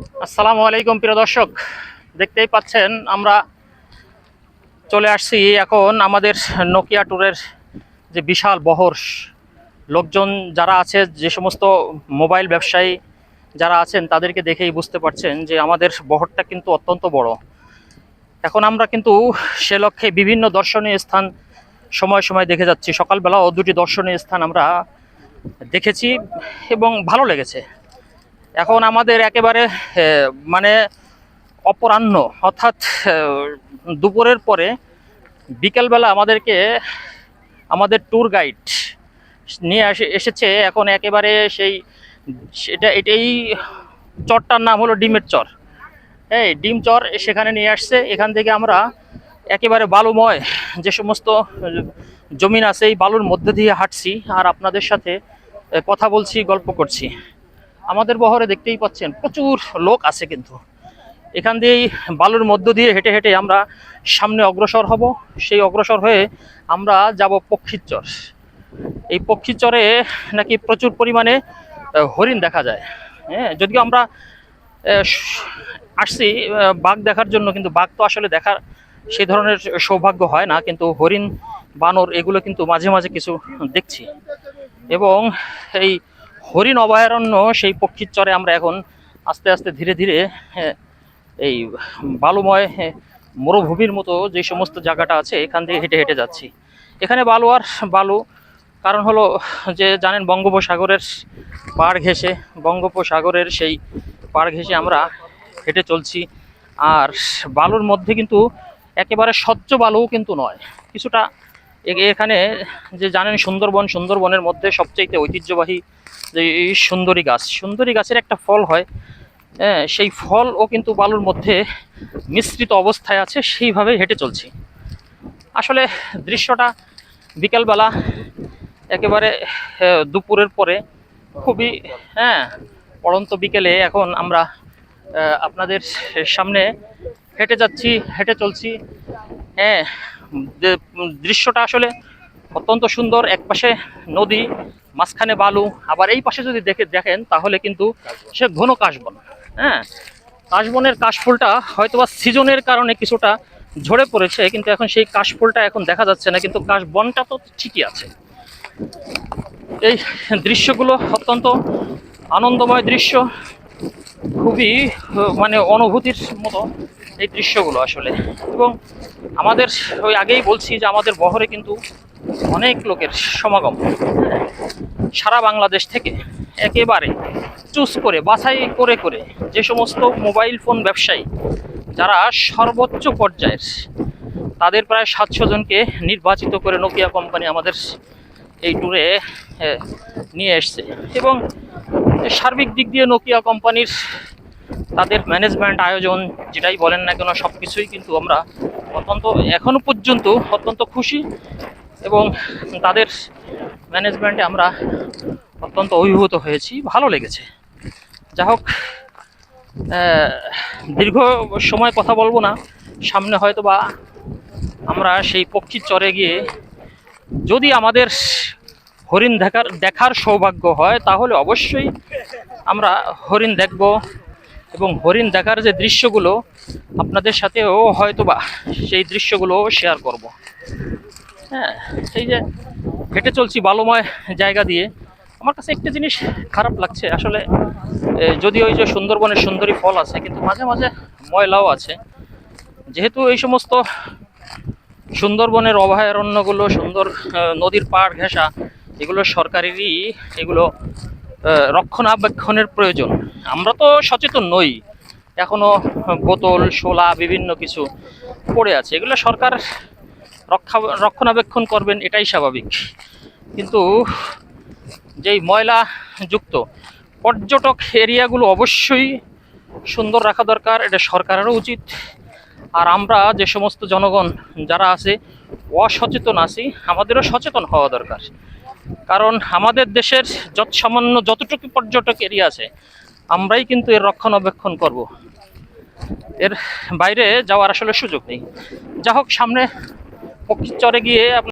আসসালামু আলাইকুম, প্রিয় দর্শক। দেখতেই পাচ্ছেন, আমরা চলে আসছি এখন আমাদের নোকিয়া ট্যুরের যে বিশাল বহর। লোকজন যারা আছে, যে সমস্ত মোবাইল ব্যবসায়ী যারা আছেন, তাদেরকে দেখেই বুঝতে পারছেন যে আমাদের বহরটা কিন্তু অত্যন্ত বড়। এখন আমরা কিন্তু সে লক্ষ্যে বিভিন্ন দর্শনীয় স্থান সময় সময় দেখে যাচ্ছি। সকালবেলাও দুটি দর্শনীয় স্থান আমরা দেখেছি এবং ভালো লেগেছে। এখন আমাদের একেবারে মানে অপরাহ্ন, অর্থাৎ দুপুরের পরে বিকেলবেলা আমাদেরকে আমাদের ট্যুর গাইড নিয়ে আসে, এসেছে। এখন একেবারে সেই, সেটা, এটাই চরটার নাম হলো ডিমের চর। এই ডিম চর সেখানে নিয়ে আসছে। এখান থেকে আমরা একেবারে বালুময় যে সমস্ত জমিন আছে এই বালুর মধ্যে দিয়ে হাঁটছি। আর আপনাদের সাথে কথা বলছি, গল্প করছি। আমাদের বহরে দেখতেই পাচ্ছেন, প্রচুর লোক আছে কিন্তু। এখান দিয়েই বালুর মধ্য দিয়ে হেঁটে হেঁটে আমরা সামনে অগ্রসর হব। সেই অগ্রসর হয়ে আমরা যাব পক্ষীর চর এই পক্ষীর চরে নাকি প্রচুর পরিমাণে হরিণ দেখা যায়। হ্যাঁ যদিও আমরা আসছি বাঘ দেখার জন্য, কিন্তু বাঘ তো আসলে দেখার সেই ধরনের সৌভাগ্য হয় না, কিন্তু হরিণ, বানর, এগুলো কিন্তু মাঝে মাঝে কিছু দেখছি। এবং এই হরিণ অভয়ারণ্য সেই পক্ষীর চরে আমরা এখন আস্তে আস্তে ধীরে ধীরে এই বালুময় মরুভূমির মতো যে সমস্ত জায়গাটা আছে, এখান থেকে হেঁটে হেঁটে যাচ্ছি। এখানে বালু আর বালু, কারণ হলো যে জানেন বঙ্গোপসাগরের পাড় ঘেঁষে, বঙ্গোপসাগরের সেই পাড় ঘেঁষে আমরা হেঁটে চলছি। আর বালুর মধ্যে কিন্তু একেবারে স্বচ্ছ বালুও কিন্তু নয়। কিছুটা এখানে যে জানেন সুন্দরবন সুন্দরবনের মধ্যে সবচাইতে ঐতিহ্যবাহী যে সুন্দরী গাছ সুন্দরী গাছের একটা ফল হয়। হ্যাঁ, সেই ফলও কিন্তু বালুর মধ্যে মিশ্রিত অবস্থায় আছে সেইভাবে হেঁটে চলছি। আসলে দৃশ্যটা বিকালবেলা একেবারে দুপুরের পরে খুবই হ্যাঁ পড়ন্ত বিকেলে এখন আমরা আপনাদের সামনে হেঁটে যাচ্ছি হেঁটে চলছি। হ্যাঁ দৃশ্যটা আসলে অত্যন্ত সুন্দর, একপাশে নদী, মাঝখানে বালু, আবার এই পাশে যদি দেখে দেখেন তাহলে কিন্তু সে ঘন কাশবন হ্যাঁ? কাশবনের কাশফুলটা হয়তোবা সিজনের কারণে কিছুটা ঝরে পড়েছে, কিন্তু এখন সেই কাশফুলটা এখন দেখা যাচ্ছে না, কিন্তু কাশবনটা তো ঠিকই আছে। এই দৃশ্যগুলো অত্যন্ত আনন্দময় দৃশ্য, খুবই মানে অনুভূতির মতো। এই দৃশ্যগুলো আসলে। এবং আমাদের ওই আগেই বলছি যে আমাদের বহরে কিন্তু অনেক লোকের সমাগম। সারা বাংলাদেশ থেকে একেবারে চুজ করে, বাছাই করে করে যে সমস্ত মোবাইল ফোন ব্যবসায়ী, যারা সর্বোচ্চ পর্যায়ের, তাদের প্রায় সাতশো জনকে নির্বাচিত করে নোকিয়া কোম্পানি আমাদের এই ট্যুরে নিয়ে এসছে। এবং সার্বিক দিক দিয়ে নোকিয়া কোম্পানির তাদের ম্যানেজমেন্ট আয়োজন, যেটাই বলেন না কেন সব কিছুই কিন্তু আমরা অত্যন্ত, এখনও পর্যন্ত অত্যন্ত খুশি এবং তাদের ম্যানেজমেন্টে আমরা অত্যন্ত অভিভূত হয়েছি, ভালো লেগেছে। যা হোক দীর্ঘ সময় কথা বলব না, সামনে হয়তো বা আমরা সেই পক্ষীর চরে গিয়ে যদি আমাদের হরিণ দেখার দেখার সৌভাগ্য হয়, তাহলে অবশ্যই আমরা হরিণ দেখব। এবং হরিণ দেখার যে দৃশ্যগুলো আপনাদের সাথেও হয়তো বা সেই দৃশ্যগুলো শেয়ার করব। হ্যাঁ এই যে হেঁটে চলছি বালুময় জায়গা দিয়ে, আমার কাছে একটা জিনিস খারাপ লাগছে। আসলে যদি ওই যে সুন্দরবনের সুন্দরী ফল আছে, কিন্তু মাঝে মাঝে ময়লাও আছে। যেহেতু এই সমস্ত সুন্দরবনের অভয়ারণ্যগুলো, সুন্দর নদীর পাড় ঘেঁষা, এগুলো সরকারেরই এগুলো রক্ষণাবেক্ষণের প্রয়োজন। আমরা তো সচেতন নই। এখনও বোতল, শোলা, বিভিন্ন কিছু পড়ে আছে। এগুলো সরকার রক্ষা, রক্ষণাবেক্ষণ করবেন, এটাই স্বাভাবিক। কিন্তু যেই ময়লা যুক্ত, পর্যটক এরিয়াগুলো অবশ্যই সুন্দর রাখা দরকার, এটা সরকারেরও উচিত। আর আমরা যে সমস্ত জনগণ যারা আছে, অসচেতন আছি, আমাদেরও সচেতন হওয়া দরকার। কারণ আমাদের দেশের যত সামান্য যতটুকু পর্যটক এরিয়া আছে আমরাই কিন্তু এর রক্ষণাবেক্ষণ করব। এর বাইরে যাওয়ার আসলে সুযোগ নেই। যা হোক সামনে পক্ষী চরে গিয়ে